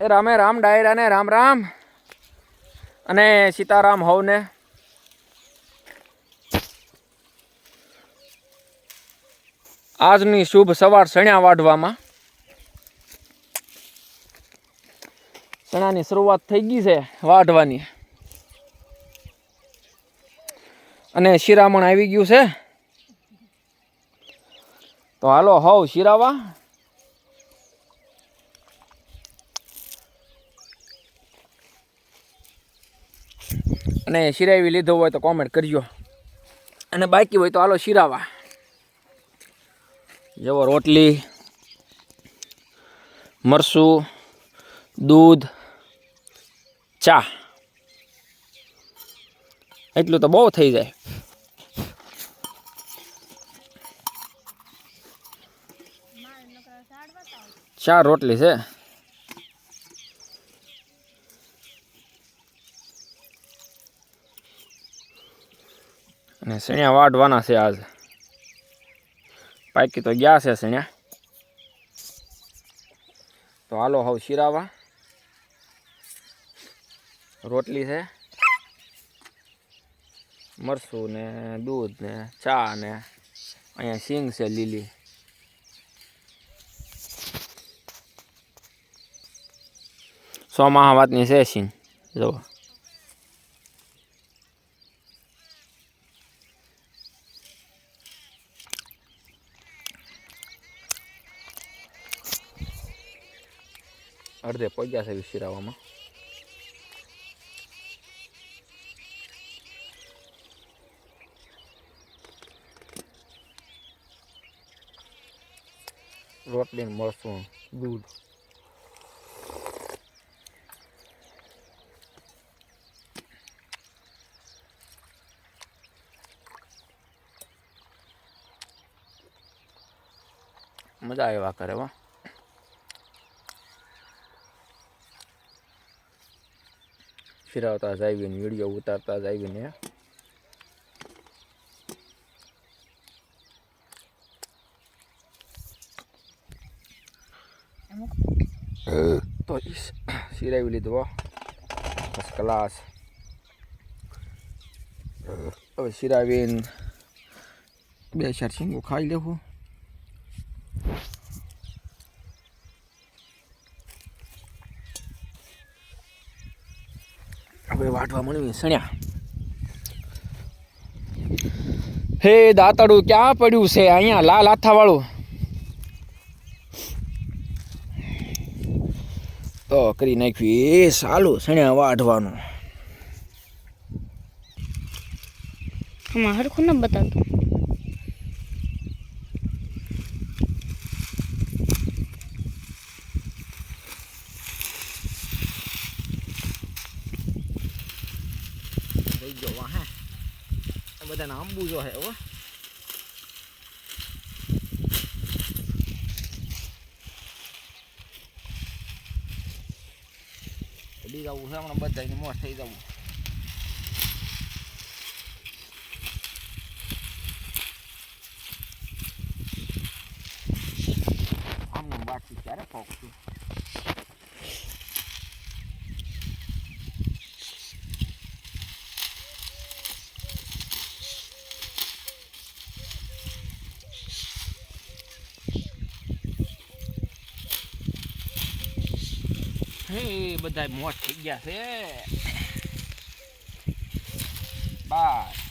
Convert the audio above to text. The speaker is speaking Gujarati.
એ રામે રામ ડાયરાને રામ રામ. અને સીતારામ હવને. આજની શુભ સવાર સણ્યા વાઢવામાં. સણાની શરૂઆત થઈ ગઈ છે વાઢવાની. અને શિરામણ આવી ગયું છે. તો હાલો હવ શિરાવા. અને શિરાવી લીધો હોય તો કોમેન્ટ કરજો. અને બાકી હોય તો હાલો શિરાવા. જેવો રોટલી મરસું દૂધ, ચા. એટલું તો બહુ થઈ જાય. ચાર રોટલી છે. અને સણિયા વાઢવાના છે આજ. પાકી તો ગયા છે સણિયા તો હાલો હવે શિરાવા. રોટલી છે. મરસું ને દૂધ ને ચા ને અહીંયા સિંગ છે લીલી. સો મહાવાતની છે સિંગ. જુઓ. અડધે પગ્યા છે શિરાવામાં રોટલી મળશું દૂધ. મજા આવ્યા કરે વા ફિરાવતા જ આવીને વીડિયો ઉતારતા જ આવીને. તો સિરાવી લીધો ફર્સ્ટ ક્લાસ હવે સિરાવીને બે ચાર શીંગો ખાઈ લેવું. હવે વાટવા મળવી સણ્યા. હે, દાતાડું ક્યાં પડ્યું છે? અહીંયા, લાલ હાથા વાળું તો કરી નાખ્યું એ સાલું સણ્યા વાઢવાનું. હરખું ન બતાવતું. થઈ ગયો વાહ આ બધાને આંબુ જો હે હો ચડી જવું છે હમણાં બધાને મોસ થઈ જવું આમને બાકી ક્યારે પહોંચશું હે બધા મોટ થઈ ગયા છે. બાય